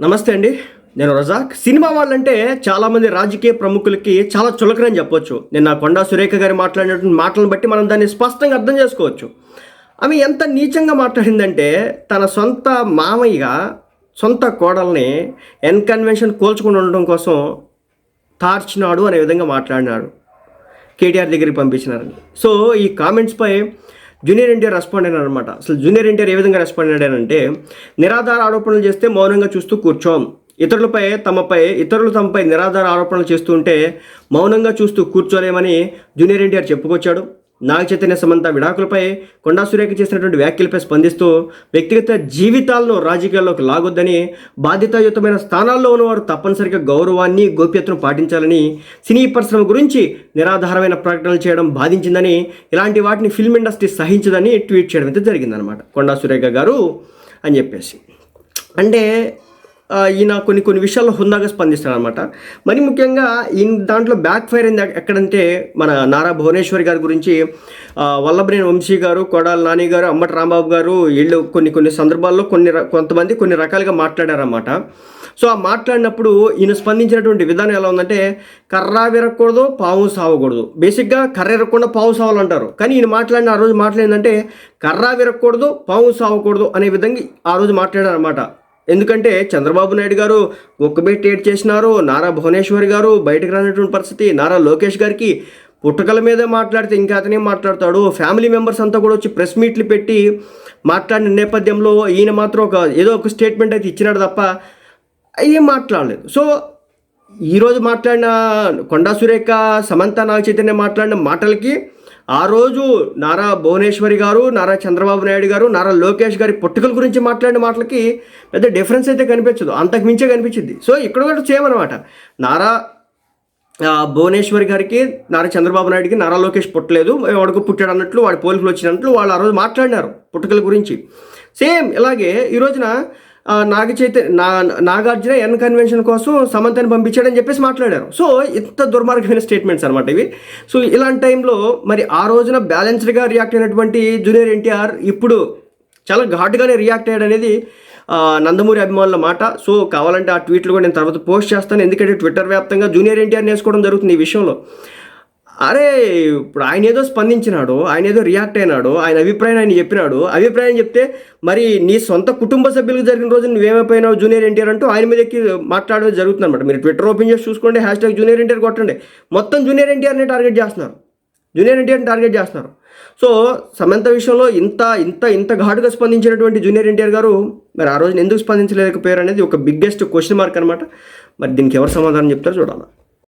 నమస్తే అండి. నేను రజాక్. సినిమా వాళ్ళంటే చాలామంది రాజకీయ ప్రముఖులకి చాలా చులకనని చెప్పొచ్చు. నేను నా కొండా సురేఖ గారి మాట్లాడినటువంటి మాటలను బట్టి మనం దాన్ని స్పష్టంగా అర్థం చేసుకోవచ్చు. ఆమె ఎంత నీచంగా మాట్లాడిందంటే తన సొంత మామయ్యగా సొంత కోడల్ని ఎన్కన్వెన్షన్ కోల్చుకుని ఉండడం కోసం తార్చినాడు అనే విధంగా మాట్లాడినాడు. కేటీఆర్ దగ్గరికి పంపించినారని. సో ఈ కామెంట్స్పై జూనియర్ ఎన్టీఆర్ రెస్పాండ్ అయినారు అనమాట అసలు జూనియర్ ఎన్టీఆర్ ఏ విధంగా రెస్పాండ్ అయ్యాడంటే నిరాధార ఆరోపణలు చేస్తే మౌనంగా చూస్తూ కూర్చోం. ఇతరులపై తమపై ఇతరులు తమపై నిరాధార ఆరోపణలు చేస్తూ ఉంటే మౌనంగా చూస్తూ కూర్చోలేమని జూనియర్ ఎన్టీఆర్ చెప్పుకొచ్చాడు. నాగ చైతన్య సమంత విడాకులపై కొండా సురేఖ చేసినటువంటి వ్యాఖ్యలపై స్పందిస్తూ వ్యక్తిగత జీవితాలను రాజకీయాల్లోకి లాగొద్దని బాధ్యతాయుతమైన స్థానాల్లో ఉన్నవారు తప్పనిసరిగా గౌరవాన్ని గోప్యతను పాటించాలని సినీ పరిశ్రమ గురించి నిరాధారమైన ప్రకటనలు చేయడం బాధించిందని ఇలాంటి వాటిని ఫిల్మ్ ఇండస్ట్రీ సహించదని ట్వీట్ చేయడం అయితే జరిగిందనమాట కొండా సురేఖ గారు అని చెప్పేసి. అంటే ఈయన కొన్ని కొన్ని విషయాల్లో హుందాగా స్పందిస్తాడు అనమాట మరి ముఖ్యంగా ఈయన దాంట్లో బ్యాక్ ఫైర్ అయింది ఎక్కడంటే మన నారా భువనేశ్వరి గారి గురించి ఆ, వల్లభనేని వంశీ గారు కొడాల నాని గారు అమ్మటి రాంబాబు గారు వీళ్ళు కొన్ని కొన్ని సందర్భాల్లో కొన్ని కొంతమంది కొన్ని రకాలుగా మాట్లాడారన్నమాట. సో ఆ మాట్లాడినప్పుడు ఈయన స్పందించినటువంటి విధానం ఎలా ఉందంటే కర్ర విరగకూడదు పావు సావకూడదు. బేసిక్గా కర్ర విరగకుండా పావు సావాలంటారు. కానీ ఈయన మాట్లాడిన ఆ రోజు మాట్లాడిందంటే కర్ర విరగకూడదు పావు సావకూడదు అనే విధంగా ఆ రోజు మాట్లాడారు అనమాట ఎందుకంటే చంద్రబాబు నాయుడు గారు ఒక్కబెట్టి ఏడ్ చేసినారు నారా భువనేశ్వరి గారు బయటకు రానటువంటి పరిస్థితి నారా లోకేష్ గారికి పుట్టకల మీదే మాట్లాడితే ఇంకా అతనే మాట్లాడతాడు. ఫ్యామిలీ మెంబర్స్ అంతా కూడా వచ్చి ప్రెస్ మీట్లు పెట్టి మాట్లాడిన నేపథ్యంలో ఈయన మాత్రం ఒక ఏదో ఒక స్టేట్మెంట్ అయితే ఇచ్చినాడు తప్ప ఏం మాట్లాడలేదు. సో ఈరోజు మాట్లాడిన కొండా సురేఖ సమంత నాగ చైతన్య మాట్లాడిన మాటలకి ఆ రోజు నారా భువనేశ్వరి గారు నారా చంద్రబాబు నాయుడు గారు నారా లోకేష్ గారి పుట్టుకల గురించి మాట్లాడిన మాటలకి పెద్ద డిఫరెన్స్ అయితే కనిపించదు. అంతకు మించే కనిపించింది. సో ఇక్కడ కూడా చేయమన్నమాట. నారా భువనేశ్వరి గారికి నారా చంద్రబాబు నాయుడుకి నారా లోకేష్ పుట్టలేదు. వాడికి పుట్టాడు అన్నట్లు వాడి పోలికలు వచ్చినట్లు వాళ్ళు ఆ రోజు మాట్లాడినారు పుట్టుకల గురించి. సేమ్ ఇలాగే ఈ రోజున నాగ చైత నా నాగార్జున ఎన్ కన్వెన్షన్ కోసం సమంతని పంపించాడని చెప్పేసి మాట్లాడారు. సో ఇంత దుర్మార్గమైన స్టేట్మెంట్స్ అనమాట ఇవి. సో ఇలాంటి టైంలో మరి ఆ రోజున బ్యాలెన్స్డ్గా రియాక్ట్ అయినటువంటి జూనియర్ ఎన్టీఆర్ ఇప్పుడు చాలా ఘాటుగానే రియాక్ట్ అయ్యాడు అనేది నందమూరి అభిమానుల మాట. సో కావాలంటే ఆ ట్వీట్లు కూడా నేను తర్వాత పోస్ట్ చేస్తాను. ఎందుకంటే ట్విట్టర్ వ్యాప్తంగా జూనియర్ ఎన్టీఆర్ నేర్చుకోవడం జరుగుతుంది ఈ విషయంలో. అరే ఇప్పుడు ఆయన ఏదో స్పందించినాడు ఆయన ఏదో రియాక్ట్ అయినాడు ఆయన అభిప్రాయం ఆయన చెప్పినాడు. అభిప్రాయం చెప్తే మరి నీ సొంత కుటుంబ సభ్యులకు జరిగిన రోజు నువ్వేమైపోయినావు జూనియర్ ఎన్టీఆర్ అంటూ ఆయన మీద ఎక్కి మాట్లాడడం జరుగుతుంది అనమాట మీరు ట్విట్టర్ ఓపెన్ చేసి చూసుకోండి హ్యాష్ ట్యాగ్ జూనియర్ ఎన్టీఆర్ కొట్టండి. మొత్తం జూనియర్ ఎన్టీఆర్ని టార్గెట్ చేస్తున్నారు. జూనియర్ ఎన్టీఆర్ని టార్గెట్ చేస్తున్నారు. సో సమంత విషయంలో ఇంత ఇంత ఇంత ఘాటుగా స్పందించినటువంటి జూనియర్ ఎన్టీఆర్ గారు మరి ఆ రోజున ఎందుకు స్పందించలేకపోయారు అనేది ఒక బిగ్గెస్ట్ క్వశ్చన్ మార్క్ అనమాట మరి దీనికి ఎవరు సమాధానం చెప్తారో చూడాలి.